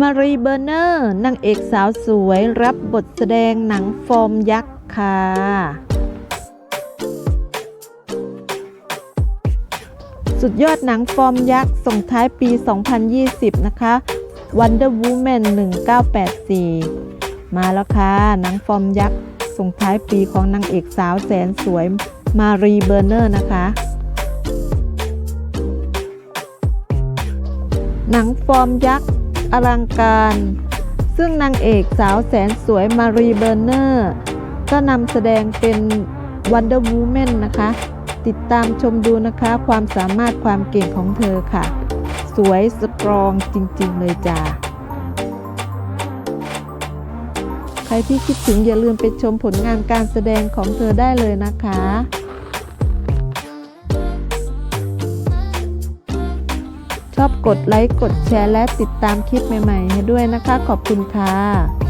มารีเบอร์เนอร์นางเอกสาวสวยรับบทแสดงหนังฟอร์มยักษ์ค่ะสุดยอดหนังฟอร์มยักษ์ส่งท้ายปี 2020 นะคะ Wonder Woman 1984 มาแล้วค่ะ หนังฟอร์มยักษ์ส่งท้ายปีของนางเอกสาวแสนสวยมารีเบอร์เนอร์นะคะ หนังฟอร์มยักษ์ อลังการ ซึ่งนางเอกสาวแสนสวยมารีเบอร์เนอร์ ก็นำแสดงเป็น Wonder Woman นะคะ ติดตามชมดูนะคะความสามารถความเก่งของเธอค่ะ สวยสตรองจริงๆเลยจ้าใครที่คิดถึงอย่าลืมไปชมผลงานการแสดงของเธอได้เลยนะคะ ชอบกดไลค์ กดแชร์ และติดตามคลิปใหม่ ๆ ให้ด้วยนะคะ ขอบคุณค่ะ